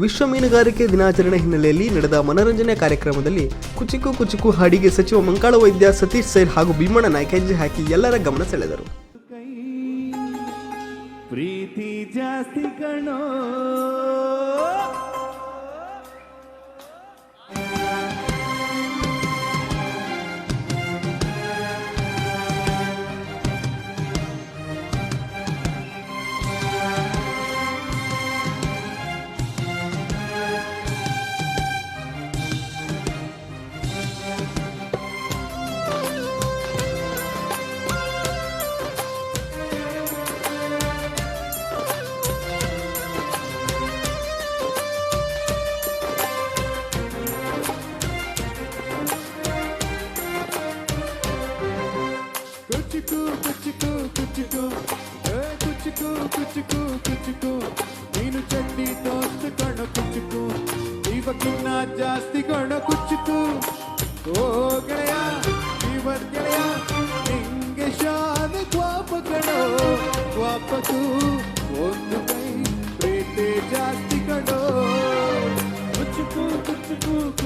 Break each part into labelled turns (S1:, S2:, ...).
S1: ವಿಶ್ವ ಮೀನುಗಾರಿಕೆ ದಿನಾಚರಣೆ ಹಿನ್ನೆಲೆಯಲ್ಲಿ ನಡೆದ ಮನರಂಜನೆ ಕಾರ್ಯಕ್ರಮದಲ್ಲಿ ಕುಚಿಕು ಕುಚಿಕು ಹಾಡಿಗೆ ಸಚಿವ ಮಂಕಾಳ ವೈದ್ಯ ಸತೀಶ್ ಸೈರ್ ಹಾಗೂ ಭೀಮಣ್ಣ ನಾಯ್ಕ ಹೆಜ್ಜೆ ಹಾಕಿ ಎಲ್ಲರ ಗಮನ ಸೆಳೆದರು.
S2: ಪ್ರೀತಿ ಜಾಸ್ತಿ ಕಣೋ. ಕುಚಿಕು ಕುಚಿಕು ಕುಚಿಕು ಏ ಕುಚಿಕು ಕುಚಿಕು ಕುಚಿಕು ನೀನು ಚಟ್ನಿ ಟೋಸ್ಟ್ ಕಣ ಕುಚಿಕು ಇವಕ್ಕಿನ್ನ ಜಾಸ್ತಿ ಕಣ ಕುಚಿಕು ಓ ಗೆಳೆಯ ಇವತ್ ಗೆಳೆಯ ನಿಂಗೆ ಶಾದ ಕ್ವಾಪ ಕಣೋ ಕ್ವಾಪಕು ಒಂದು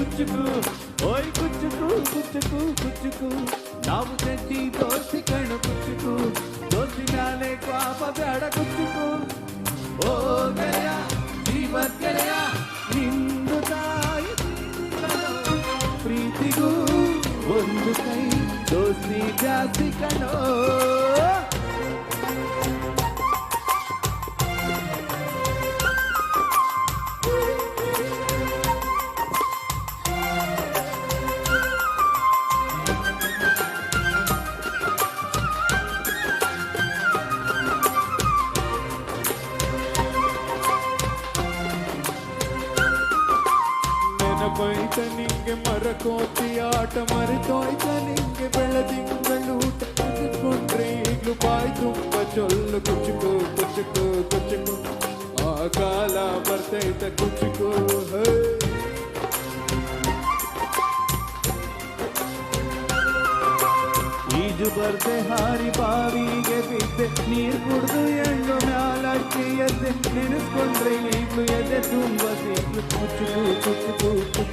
S2: ಕುಚ್ಚುಕು ಕುಚ್ಚುಕು ಓಯ್ ಕುಚ್ಚುಕು ಕುಚ್ಚುಕು ಕುಚ್ಚುಕು ನಾವು ಜಂಟಿ ದೋಸ್ತಿ ಕಣ್ಣು ಕುಚ್ಚುಕು ದೋಸ್ತಿ ಮ್ಯಾಲೆ ಪಾಪ ಬೇಡ ಕುಚ್ಚುಕು ಓ ಗೆಳೆಯ ಜೀವತ್ ಗೆಳೆಯ ನಿಂದು ತಾಯಿ ಕಣೋ. ಪ್ರೀತಿಗೂ ಒಂದು ಕೈ ದೋಸ್ತಿ ಜಾಸ್ತಿ ಕಣೋ ನೆನಪೈತ ನಿಂಗೆ ಮರಕೋತಿ ಆಟ ಮರೆತೋಯ್ತ ನಿಂಗೆ ಬೆಳದಿಂಗಳೂಟ ಕುತ್ಕೊಂಡ್ರೆ ಈಗ್ಲೂ ಬಾಯ್ ತುಂಬ ಚೊಲ್ಲು ಕುಚುಕು ಕುಚುಕು ಕುಚುಕು ಆ ಕಾಲ ಬರ್ತೈತ ಕುಚುಕು ಹೇ ಈಜು ಬರ್ದೆ ಹಾರಿ ಬಾವಿಗೆ ಬಿದ್ದೆ ನೀರ್ ಕುಡ್ದು ಎಣ್ಣು ಮ್ಯಾಲಕ್ಕಿ ಎದ್ದೆ ನೆನೆಸ್ಕೊಂಡ್ರೆ ಈಗ್ಲು ಎದೆ ತುಂಬ ಸಿಗ್ಲು ಕುಚ್ಚುಕು ಕುಚ್ಚುಕು